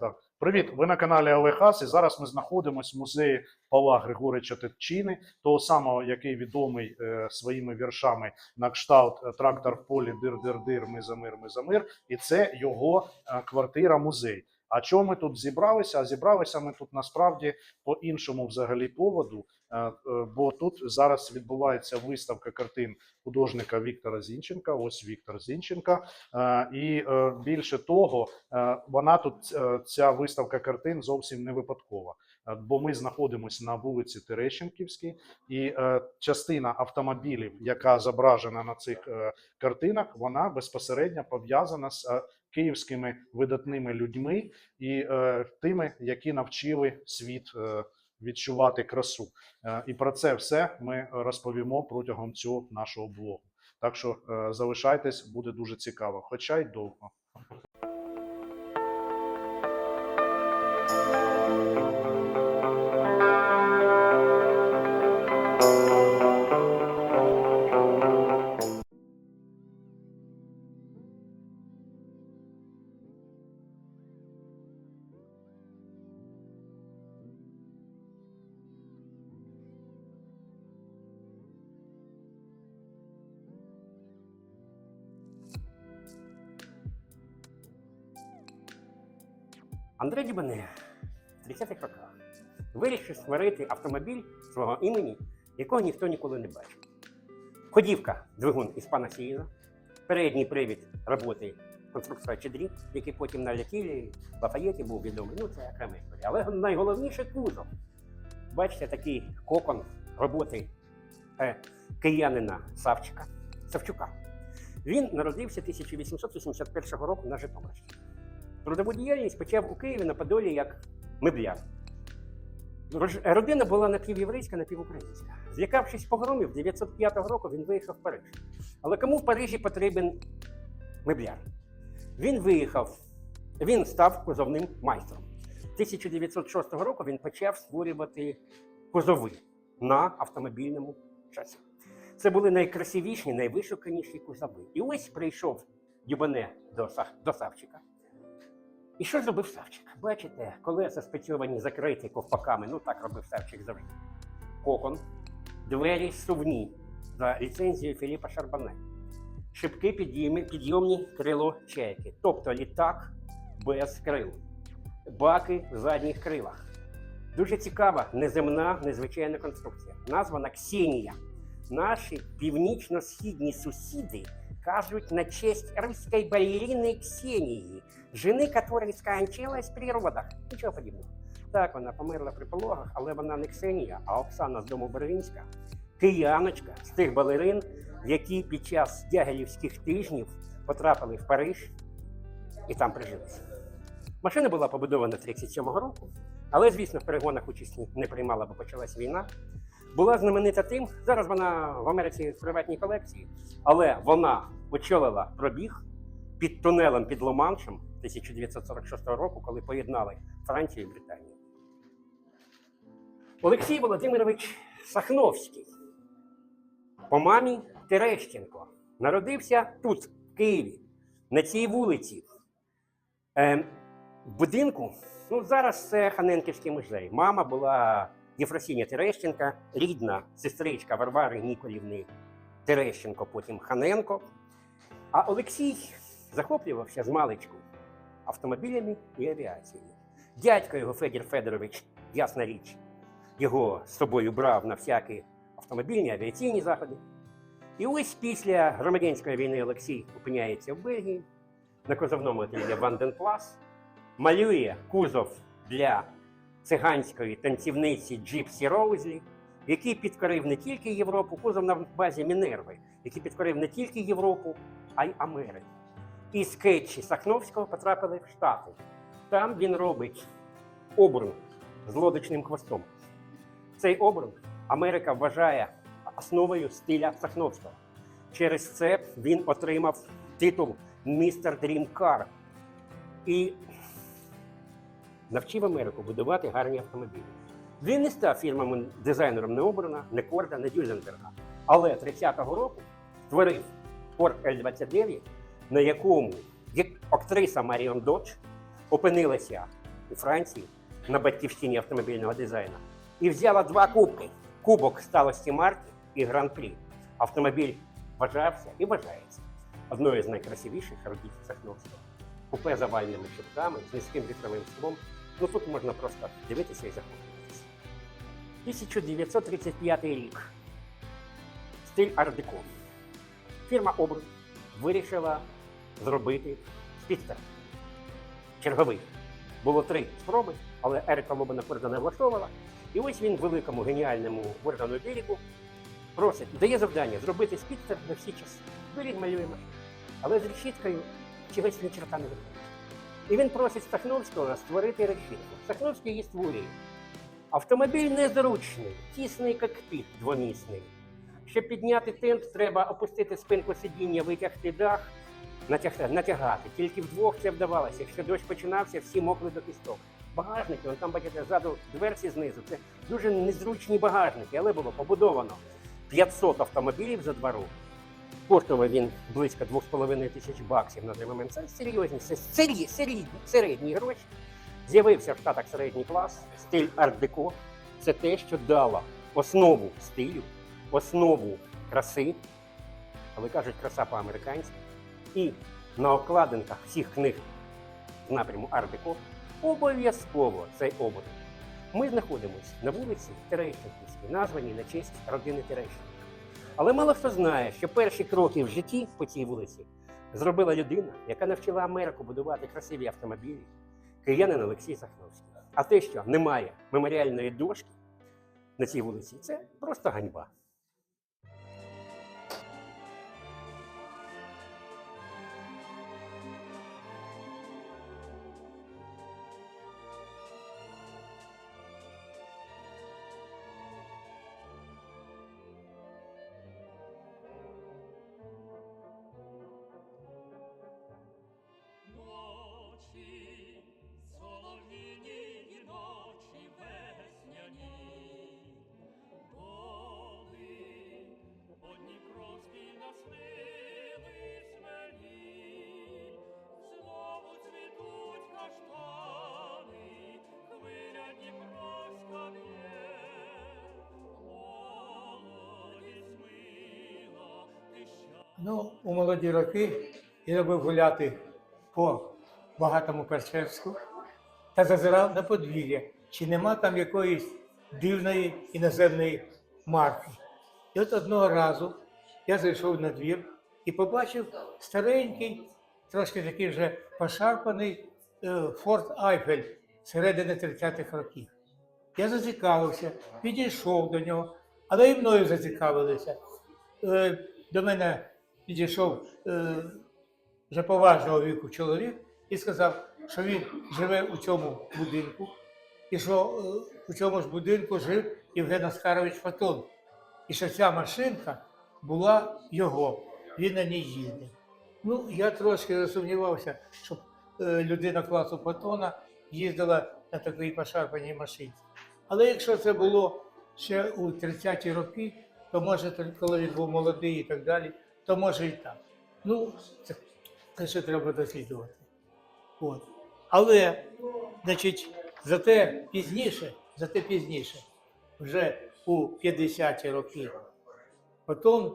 Так. Привіт, ви на каналі Олег Ас, і зараз ми знаходимося в музеї Павла Григорича Тетчини, того самого, який відомий е, своїми віршами на кшталт е, Трактор в полі, дир-дир-дир, ми за мир, ми за мир. І це його е, квартира-музей. А чого ми тут зібралися? А зібралися ми тут насправді по іншому взагалі поводу. Е, е, Бо тут зараз відбувається виставка картин художника Віктора Зінченка. Ось Віктор Зінченка. Е, І більше того, вона тут ця виставка картин зовсім не випадкова. Бо ми знаходимося на вулиці Терещенківській, і частина автомобілів, яка зображена на цих картинах, вона безпосередньо пов'язана з київськими видатними людьми і тими, які навчили світ відчувати красу. Е, І про це все ми розповімо протягом цього нашого блогу. Так що е, залишайтесь, буде дуже цікаво, хоча й довго. Андрей Дібане в 30-х роках вирішив створити автомобіль свого імені, якого ніхто ніколи не бачив. Ходівка двигун іспана Сіїна, передній привід роботи конструктора Чедрі, який потім на Лятілі, Лафаєті був відомий. Ну, це окрема історія. Але найголовніше кузов. Бачите, такий кокон роботи е, киянина Савчика, Савчука. Він народився 1881 року на Житомирщині. Трудову діяльність почав у Києві на Подолі як мебляр. Родина була напівєврейська, напівукраїнська. Злякавшись погромів, 905 року він виїхав в Париж. Але кому в Парижі потрібен мебляр? Він виїхав, він став кузовним майстром. 1906 року він почав створювати кузови на автомобільному часі. Це були найкрасивіші, найвишуканіші кузови. І ось прийшов Дюбане до, до Савчика. І що зробив Савчик? Бачите, колеса спецьовані закриті ковпаками, ну так робив Савчик завжди. Кокон, двері сувні за ліцензією Філіпа Шарбане, шибки підйомні, підйомні крило чайки, тобто літак без крил, баки в задніх крилах. Дуже цікава, неземна, незвичайна конструкція. Названа Ксенія. Наші північно-східні сусіди кажуть на честь руської балерини Ксенії, жени которой скончалась при родах. Нічого подібного. Так, вона померла при пологах, але вона не Ксенія, а Оксана з дому Бервінська, кияночка з тих балерин, які під час дягелівських тижнів потрапили в Париж і там прижилися. Машина була побудована 37-го року, але, звісно, в перегонах участь не приймала, бо почалась війна. Була знаменита тим, зараз вона в Америці в приватній колекції, але вона очолила пробіг під тунелем під Ломаншем 1946 року, коли поєднали Францію і Британію. Олексій Володимирович Сахновський по мамі Терещенко народився тут, в Києві, на цій вулиці. Е, в будинку, ну зараз це Ханенківський музей. Мама була Єфросіння Терещенка, рідна сестричка Варвари Ніколівни Терещенко, потім Ханенко. А Олексій захоплювався з маличку автомобілями і авіацією. Дядько його Федір Федорович, ясна річ, його з собою брав на всякі автомобільні авіаційні заходи. І ось після громадянської війни Олексій опиняється в Бельгії на кузовному ательє Ванденплас, малює кузов для циганської танцівниці Джипсі Роузлі, який підкорив не тільки Європу, кузов на базі Мінерви, який підкорив не тільки Європу, а й Америку. І скетчі Сахновського потрапили в Штати. Там він робить обрун з лодочним хвостом. Цей обрун Америка вважає основою стиля Сахновського. Через це він отримав титул Містер Дрім Кар і навчив Америку будувати гарні автомобілі. Він не став фірмовим дизайнером не Обрана, не Корда, не Дюзенберга. Але 30-го року створив Ford L29, на якому актриса Маріон Додж опинилася у Франції на батьківщині автомобільного дизайну і взяла два кубки: кубок сталості марки і гран-прі. Автомобіль вважався і вважається одною з найкрасивіших робіт Сахновського. Купе з овальними щитками, з низьким вітровим склом. Ну тут можна просто дивитися і захоплюватися. 1935 рік. Стиль ар-деко. Фірма Обрус вирішила зробити спідстер. Черговий. Було три спроби, але Ерика Лобана Форда не влаштовувала. І ось він великому геніальному Гордану Берегу просить, дає завдання зробити спідстер на всі часи. Берег малює машину. Але з решіткою чогось ні черта не виходить. І він просить Стахновського створити решітку. Стахновський її створює. Автомобіль незручний, тісний кокпіт двомісний. Щоб підняти тент, треба опустити спинку сидіння, витягти дах, натягати. Тільки вдвох це вдавалося. Якщо дощ починався, всі мокли до кісток. Багажники, вон там бачите, ззаду дверці знизу. Це дуже незручні багажники, але було побудовано 500 автомобілів за два роки. Коштував він близько 2,5 тисяч баксів на той момент. Це серйозні, це середні, середні, середні гроші. З'явився в Штатах середній клас, стиль арт-деко. Це те, що дало основу стилю, основу краси, але кажуть, краса по-американськи. І на обкладинках всіх книг з напряму арт-деко обов'язково цей обод. Ми знаходимося на вулиці Терещенківській, названій на честь родини Терещенків. Але мало хто знає, що перші кроки в житті по цій вулиці зробила людина, яка навчила Америку будувати красиві автомобілі, киянин Олексій Сахновський. А те, що немає меморіальної дошки на цій вулиці, це просто ганьба. Ну, у молоді роки я любив гуляти по багатому Першевську та зазирав на подвір'я, чи нема там якоїсь дивної іноземної марки. І от одного разу я зайшов на двір і побачив старенький, трошки такий вже пошарпаний е, Форт Айфель середини 30-х років. Я зацікавився, підійшов до нього, але і мною зацікавилися. Е, До мене підійшов е, вже поважного віку чоловік і сказав, що він живе у цьому будинку, і що е, у цьому ж будинку жив Євген Оскарович Фотон. І що ця машинка була його, він на ній їздив. Ну, я трошки засумнівався, щоб е, людина класу Фотона їздила на такій пошарпаній машині. Але якщо це було ще у 30-ті роки, то може, коли він був молодий і так далі, то може і так. Ну, це, це ще треба досліджувати. От. Але, значить, зате пізніше, зате пізніше, вже у 50-ті роки, потім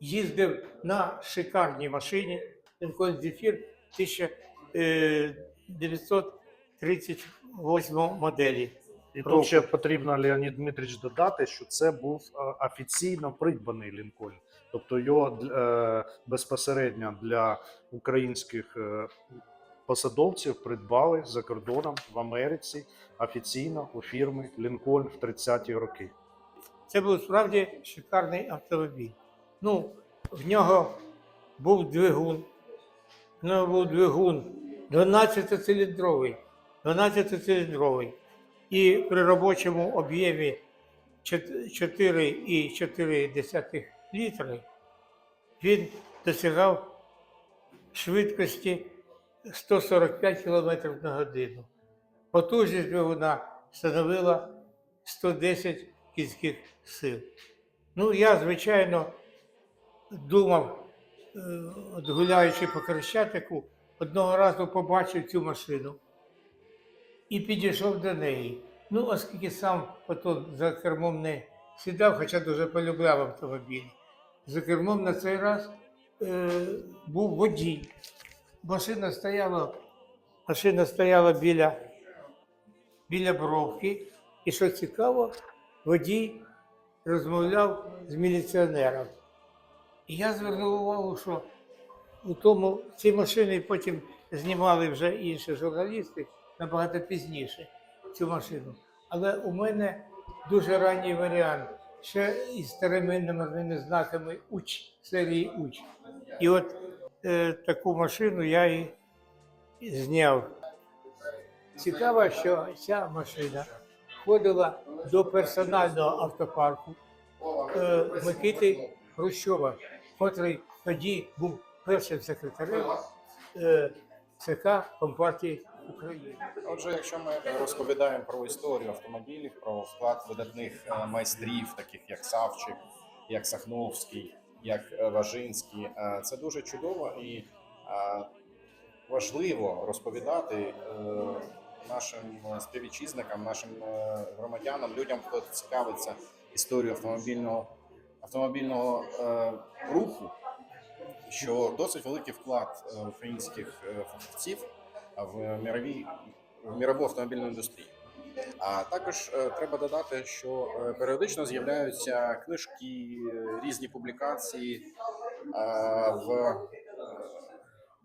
їздив на шикарній машині Lincoln Zephyr 1938 моделі. І Року. тут ще потрібно Леонід Дмитрич додати, що це був е, офіційно придбаний Лінкольн. Тобто його е, безпосередньо для українських е, посадовців придбали за кордоном в Америці офіційно у фірми Лінкольн в 30-ті роки. Це був справді шикарний автомобіль. Ну, в нього був двигун. В нього був двигун 12-циліндровий. 12-циліндровий. І при робочому об'ємі 4,4 літри він досягав швидкості 145 км на годину. Потужність двигуна становила 110 кінських сил. Ну, я, звичайно, думав, е, гуляючи по Хрещатику, одного разу побачив цю машину. І підійшов до неї. Ну, оскільки сам потім за кермом не сідав, хоча дуже полюбляв автомобіль. За кермом на цей раз е, був водій. Машина стояла, машина стояла біля, біля бровки. І що цікаво, водій розмовляв з міліціонером. І я звернув увагу, що у тому ці машини потім знімали вже інші журналісти набагато пізніше цю машину. Але у мене дуже ранній варіант, ще із старими номерними знаками УЧ, серії УЧ. І от е, таку машину я і зняв. Цікаво, що ця машина входила до персонального автопарку е, Микити Хрущова, котрий тоді був першим секретарем е, ЦК Компартії України. Отже, якщо ми розповідаємо про історію автомобілів, про вклад видатних е, майстрів, таких як Савчик, як Сахновський, як е, Важинський, е, це дуже чудово і важливо розповідати нашим співвітчизникам, нашим громадянам, людям, хто цікавиться історією автомобільного автомобільного руху, що досить великий вклад українських фахівців в міровій в мірову автомобільну індустрію. А також е, треба додати, що е, періодично з'являються книжки, різні публікації е, в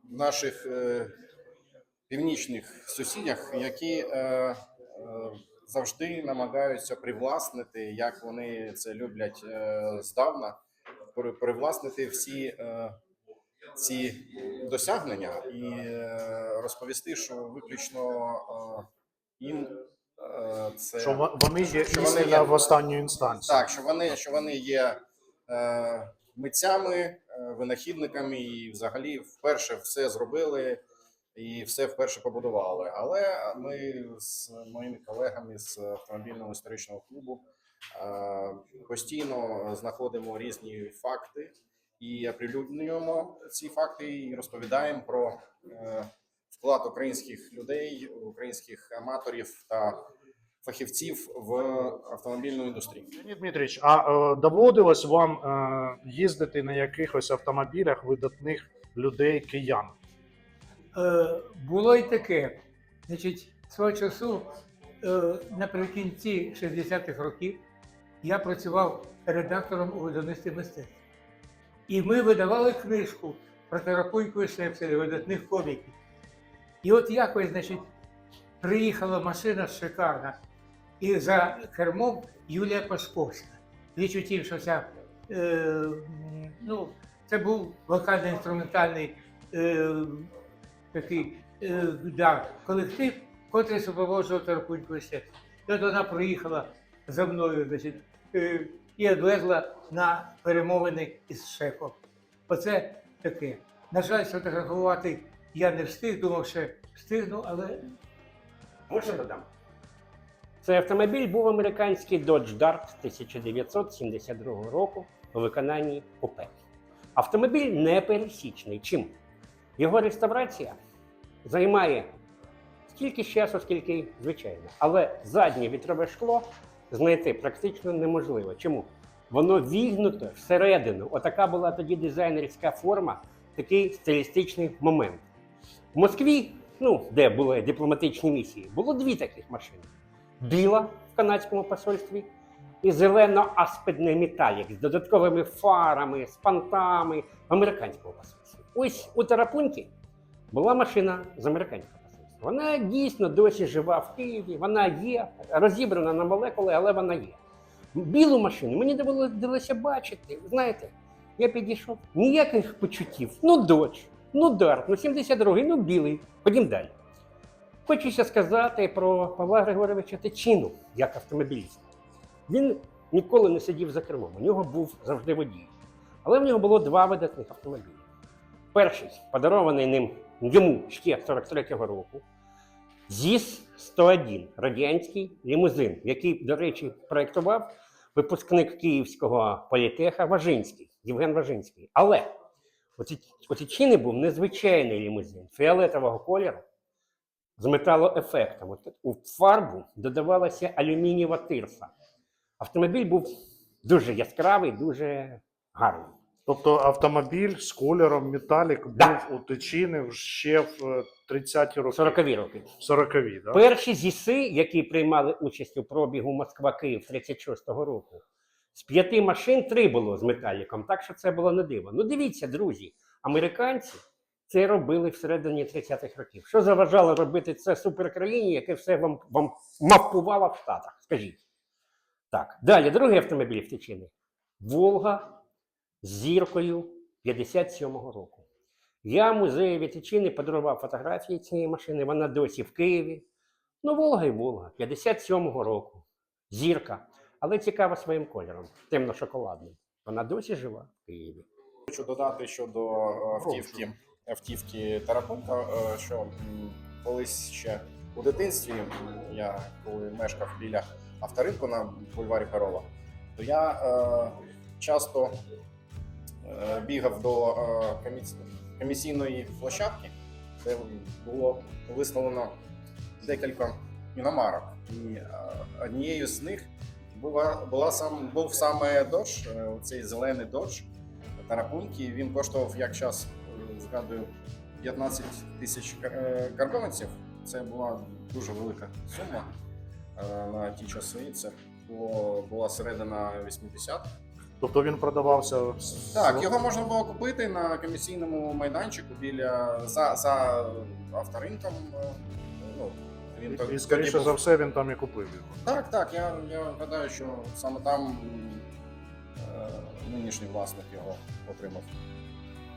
наших північних сусідях, які завжди намагаються привласнити, як вони це люблять здавна, привласнити всі. Е, ці досягнення і е, розповісти, що виключно е, їм е, це Що вони є що вони є- в останню інстанцію. так, що вони, що вони є е, митцями, е, винахідниками і взагалі вперше все зробили і все вперше побудували. Але ми з моїми колегами з автомобільного історичного клубу е, постійно знаходимо різні факти і оприлюднюємо ці факти і розповідаємо про е, вклад українських людей, українських аматорів та фахівців в автомобільну індустрію. Леонід Дмитрович, а е, доводилось вам е, їздити на якихось автомобілях видатних людей киян? Е, було і таке. Значить, свого часу, е, наприкінці 60-х років, я працював редактором у видавництві мистецтв. І ми видавали книжку про Тарапуньку і Шепселя, видатних коміків. І от якось, значить, приїхала машина шикарна, і за кермом Юлія Пашковська. Річ у тім, що ця, е, ну, це був вокально-інструментальний е, такий е, да, колектив, котрий супроводжував Тарапуньку і Шепселя. І от вона приїхала за мною, значить, е, і відвезла на перемовини із шефом. Оце таке. На жаль, сфотографувати я не встиг, думав, що встигну, але Можна додам? Цей автомобіль був американський Dodge Dart 1972 року у виконанні купе. Автомобіль непересічний. Чим? Його реставрація займає стільки часу, скільки звичайно. Але заднє вітрове шкло знайти практично неможливо. Чому? Воно вігнуто всередину. Отака була тоді дизайнерська форма, такий стилістичний момент. В Москві, ну, де були дипломатичні місії, було дві таких машини: біла в канадському посольстві і зелено-аспидний металік з додатковими фарами, з пантами в американському посольстві. Ось у Тарапуньки була машина з американського посольства. Вона дійсно досі жива в Києві, вона є, розібрана на молекули, але вона є. Білу машину мені довелося бачити. Знаєте, я підійшов, ніяких почуттів. Ну, дощ, ну дарт, ну 72-й, ну білий. Ходім далі. Хочеться сказати про Павла Григоровича Тичину як автомобіліста. Він ніколи не сидів за кермом, у нього був завжди водій. Але в нього було два видатних автомобілі. Перший, подарований ним йому ще 43-го року, ЗІС-101 радянський лімузин, який, до речі, проєктував випускник Київського політеха Важинський, Євген Важинський. Але оці, чини був незвичайний лімузин фіолетового кольору з металоефектом. У фарбу додавалася алюмінієва тирса. Автомобіль був дуже яскравий, дуже гарний. Тобто автомобіль з кольором металік був Да. у Тичини ще в е, 30-ті роки. 40-ві роки. 40-ві, да? Перші ЗІСи, які приймали участь у пробігу Москва-Київ 36-го року, з п'яти машин три було з металіком, так що це було не диво. Ну дивіться, друзі, американці це робили всередині 30-х років. Що заважало робити це суперкраїні, яке все вам, вам мавпувало в Штатах? Скажіть. Так, далі, другий автомобіль в Тичини. Волга зіркою 57-го року. Я музею Вітичини подарував фотографії цієї машини, вона досі в Києві. Ну, Волга і Волга, 57-го року. Зірка. Але цікава своїм кольором, темно-шоколадним. Вона досі жива в Києві. Хочу додати щодо е, автівки, автівки Тарапунка, е, що колись ще у дитинстві, я коли мешкав біля авторинку на бульварі Перова, то я е, часто бігав до е, комісійної площадки, де було виставлено декілька іномарок. І е, однією з них була, була сам, був саме е, цей зелений Dodge, Тарапунки. Він коштував, як зараз згадую, 15 тисяч е, карбованців. Це була дуже велика сума е, на ті часи. Це було, була середина 80. Тобто він продавався Так, його можна було купити на комісійному майданчику біля за, за авторинком. е, Ну, він І, і скоріше був- за все він там і купив його. Так, так. Я, я гадаю, що саме там е, нинішній власник його отримав.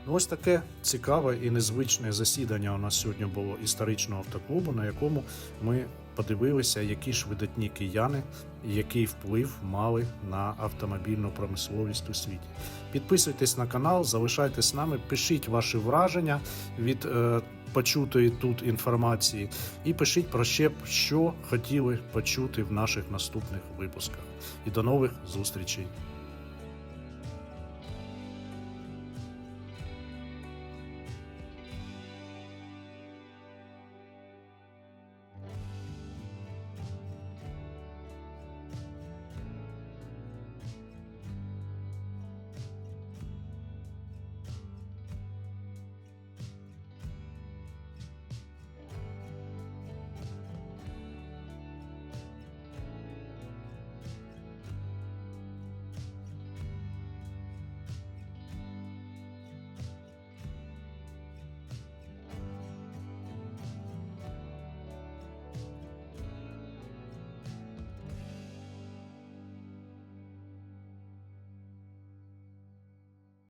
Ну, ось таке цікаве і незвичне засідання у нас сьогодні було історичного автоклубу, на якому ми подивилися, які ж видатні кияни і який вплив мали на автомобільну промисловість у світі. Підписуйтесь на канал, залишайтесь з нами, пишіть ваші враження від е, почутої тут інформації, і пишіть про ще що хотіли почути в наших наступних випусках. І до нових зустрічей!